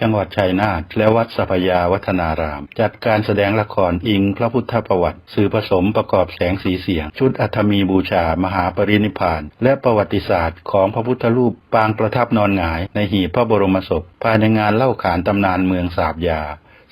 จังหวัดชัยนาทและวัดสัพยาวัฒนาราม จัดการแสดงละครอิงพระพุทธประวัติ สื่อผสมประกอบแสงสีเสียง ชุดอัฐมีบูชา มหาปรินิพาน และประวัติศาสตร์ของพระพุทธรูปปางประทับนอนหงาย ในหีบพระบรมศพ ภายในงานเล่าขานตำนานเมืองสาบยา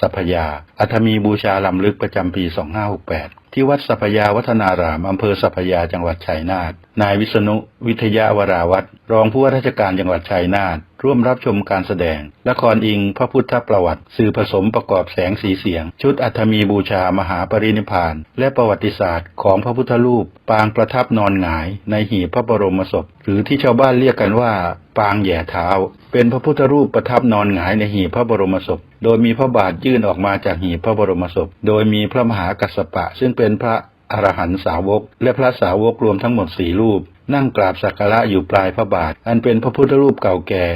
สัพยาอัฐมีบูชาลำลึกประจำปี 2568 ที่วัดสัพยาวัฒนารามอำเภอสัพยาจังหวัดชัยนาท นายวิษณุวิทยาวราวัตรรองผู้ว่าราชการจังหวัดชัยนาท ร่วมรับชมการแสดง ละครอิงพระพุทธประวัติ สื่อผสมประกอบแสงสีเสียง ชุดอัฐมีบูชามหาปรินิพาน และประวัติศาสตร์ของพระพุทธรูป ปางประทับนอนหงาย ในหีบพระบรมศพ หรือที่ชาวบ้านเรียกกันว่า ปางแย่เท้า เป็นพระพุทธรูปประทับนอนหงายในหีบพระบรมศพ โดยมีพระบาทยื่นออกมาจากหีบพระบรมศพ โดยมีพระมหากัสสปะซึ่งเป็นเป็นพระอรหันตสาวก และพระสาวกรวมทั้งหมดสี่รูป นั่งกราบสักการะอยู่ปลายพระบาท อันเป็นพระพุทธรูปเก่าแก่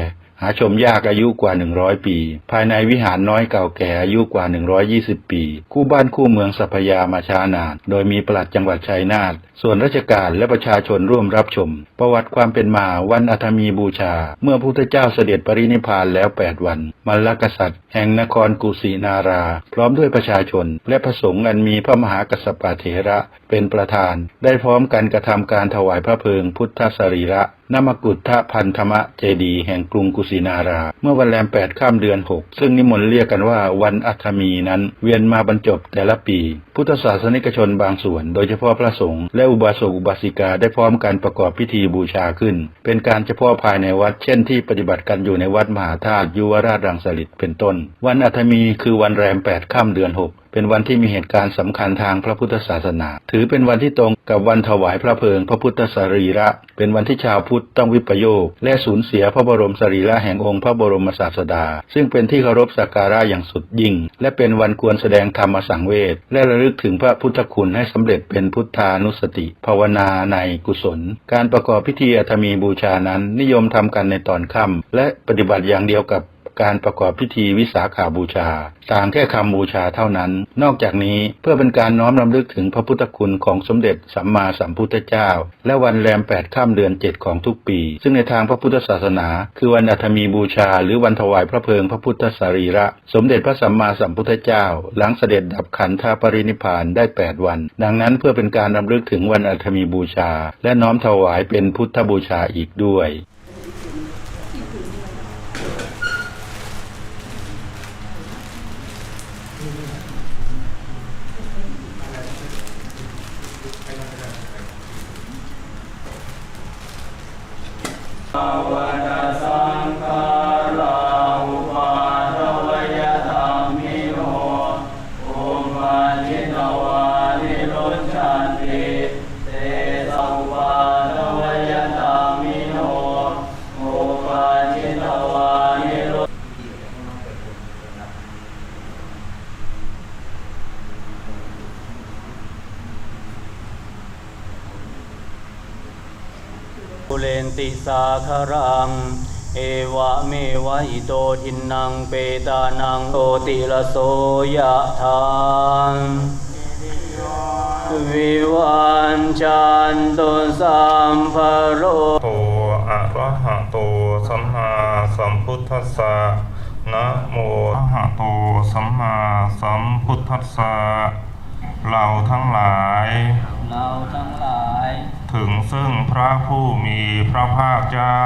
หาชมยากอายุกว่า 100 ปี ภายในวิหารน้อยเก่าแก่อายุกว่า 120 ปี คู่บ้านคู่เมืองสัพยามาช้านาน โดยมีปลัดจังหวัดชัยนาท ส่วนราชการและประชาชนร่วมรับชม ประวัติความเป็นมาวันอัฐมีบูชา เมื่อพระพุทธเจ้าเสด็จปรินิพานแล้ว 8 วันมลกษัตริย์ แห่งนครกุสินารา พร้อมด้วยประชาชน และพระสงฆ์อันมีพระมหากัสสปะเถระเป็นประธาน ได้พร้อมกันกระทำการถวายพระเพลิงพุทธสรีระ นมกุฏทพันธมะเจดีแห่งกรุงกุสินารา เมื่อวันแรมแปดข้ามเดือนหกซึ่งนิมนต์เรียกกันว่าวันอัฐมีนั้น เวียนมาบรรจบแต่ละปี พุทธศาสนิกชนบางส่วน โดยเฉพาะพระสงฆ์และอุบาสกอุบาสิกาได้พร้อมกันประกอบพิธีบูชาขึ้น เป็นการเฉพาะภายในวัด เช่นที่ปฏิบัติกันอยู่ในวัดมหาธาตุยุวราชรังสฤษเป็นต้น วันอัฐมีคือวันแรมแปดข้ามเดือนหกเป็นวันที่มีเหตุการณ์สำคัญทางพระพุทธศาสนา ถือเป็นวันที่ตรงกับวันถวายพระเพลิง พระพุทธสรีระ เป็นวันที่ชาวพุทธต้องวิปโยค และสูญเสียพระบรมสรีระแห่งองค์พระบรมศาสดา ซึ่งเป็นที่เคารพสักการะอย่างสุดยิ่ง และเป็นวันควรแสดงธรรมสังเวชและระลึกถึงพระพุทธคุณให้สำเร็จเป็นพุทธานุสติ ภาวนาในกุศล การประกอบพิธีอัฐมีบูชานั้นนิยมทำกันในตอนค่ำและปฏิบัติอย่างเดียวกับ การประกอบพิธีวิสาขาบูชาต่างแค่คำบูชาเท่านั้น นอกจากนี้เพื่อเป็นการน้อมรำลึกถึงพระพุทธคุณของสมเด็จสัมมาสัมพุทธเจ้า และวันแรมแปดข้ามเดือนเจ็ดของทุกปี ซึ่งในทางพระพุทธศาสนา คือวันอัฐมีบูชา หรือวันถวายพระเพลิงพระพุทธสรีระ สมเด็จพระสัมมาสัมพุทธเจ้า หลังเสด็จดับขันธปรินิพพานได้แปดวัน ดังนั้นเพื่อเป็นการรำลึกถึงวันอัฐมีบูชา และน้อมถวายเป็นพุทธบูชาอีกด้วย ปุเรนติสาคารัง เอวะเมวะอิโตทินังเปตานังโตติละโสยะทานวิวันจันตุสัมภโรโตอะระหะโตสัมมาสัมพุทธัสสะนะโมอะระหะโตสัมมาสัมพุทธัสสะ เราทั้งหลาย เราทั้งหลาย ถึงซึ่งพระผู้มีพระภาคเจ้า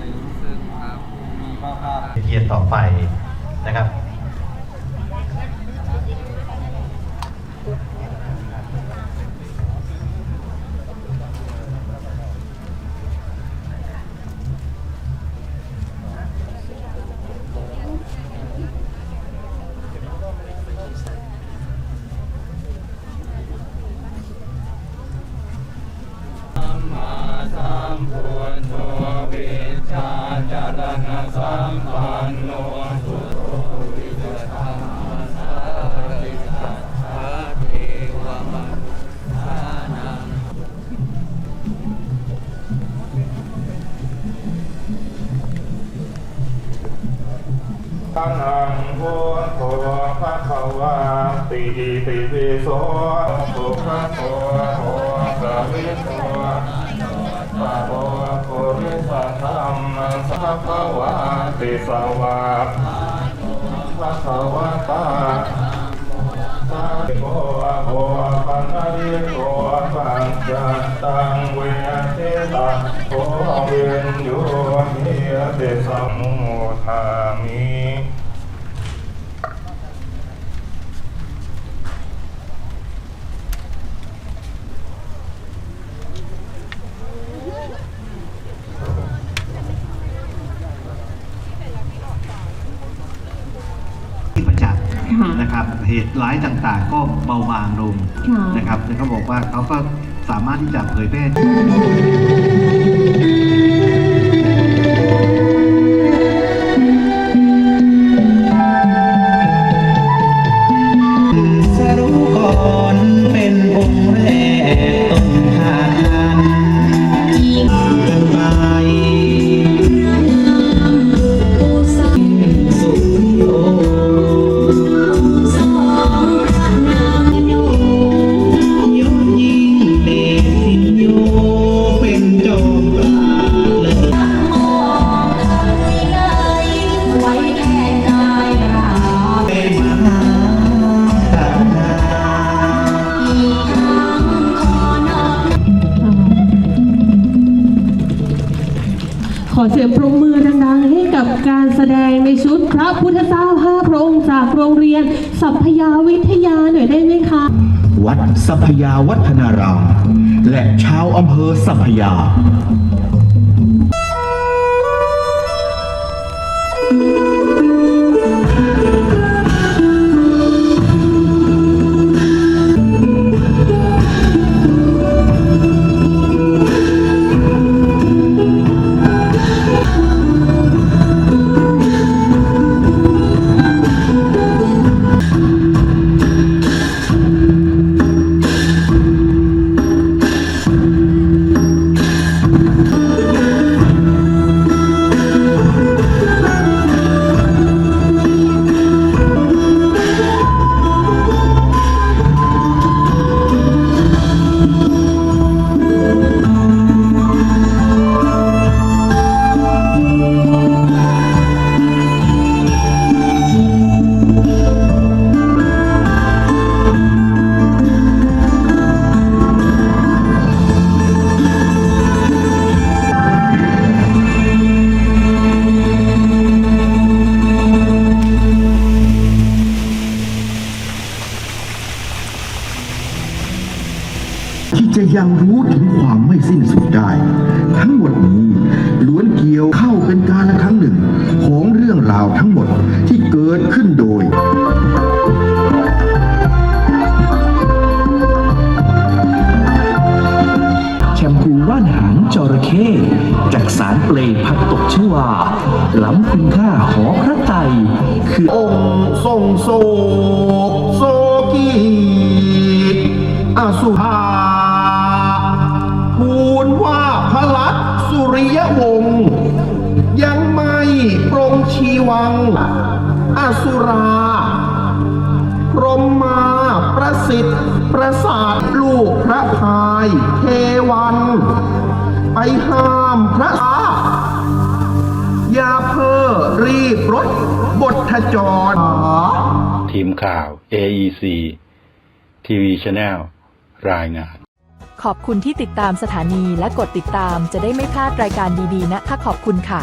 ถึงซึ่งพระผู้มีพระภาคเทียนต่อไปนะครับ ปะโภปุริสธรรมสัพพะวาติสวะภะคะวะตาสาโกอะโหปันนิโกปัญจตังเวเทตาโอเวนโยเฮียเตสัมโมทามิ ที่ประจักษ์นะครับ เหตุร้ายต่างๆ ก็เบาบางลงค่ะ นะครับแล้วเขาบอกว่าเขาก็สามารถที่จะเผยแพร่ เสียงปรบมือดังๆให้กับการแสดงในชุดพระพุทธเจ้าห้าพระองค์จากโรงเรียนสัพยาวิทยาหน่อยได้ไหมคะ วัดสัพยาวัฒนาราม และชาวอำเภอสัพยา ที่จะยังรู้ถึงความไม่สิ้นสุดได้ ทั้งหมดนี้ล้วนเกี่ยวเข้าเป็นการละครั้งหนึ่ง ของเรื่องราวทั้งหมดที่เกิดขึ้นโดยแชมพูว่านหางจระเข้จากสารเปลพัดตกชื่อว่าล้ำคุณค่าหอพระไตรคือองค์ทรงโศกโศกีอสุภา สุรา พรหมมาประสิทธิ์ปประสาทลูกพระพาย เทวัน ไปห้ามพระอาอย่าเพ้อรีบรถบทจร ทีมข่าว AEC TV Channel รายงาน ขอบคุณที่ติดตามสถานีและกดติดตามจะได้ไม่พลาดรายการดีๆนะคะขอบคุณค่ะ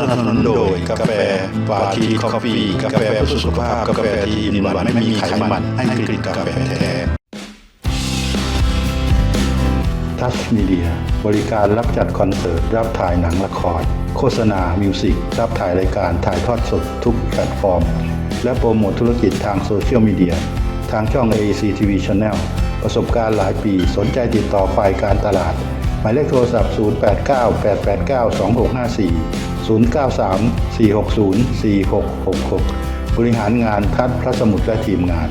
สนับสนุนโดยกาแฟฟาทีคอฟฟี่กาแฟเพื่อสุขภาพกาแฟที่อินวันไม่มีไขมันให้กลิ่นกาแฟแท้ทัชมีเดียบริการรับจัดคอนเสิร์ต รับถ่ายหนังละคร โฆษณา มิวสิก รับถ่ายรายการถ่ายทอดสดทุกแพลตฟอร์ม และโปรโมทธุรกิจทางโซเชียลมีเดีย ทางช่อง AEC TV Channel ประสบการณ์หลายปีสนใจติดต่อฝ่ายการตลาด หมายเลขโทรศัพท์ 089 889 2654 093 460 4666 บริหารงานทัดพระสมุทรและทีมงาน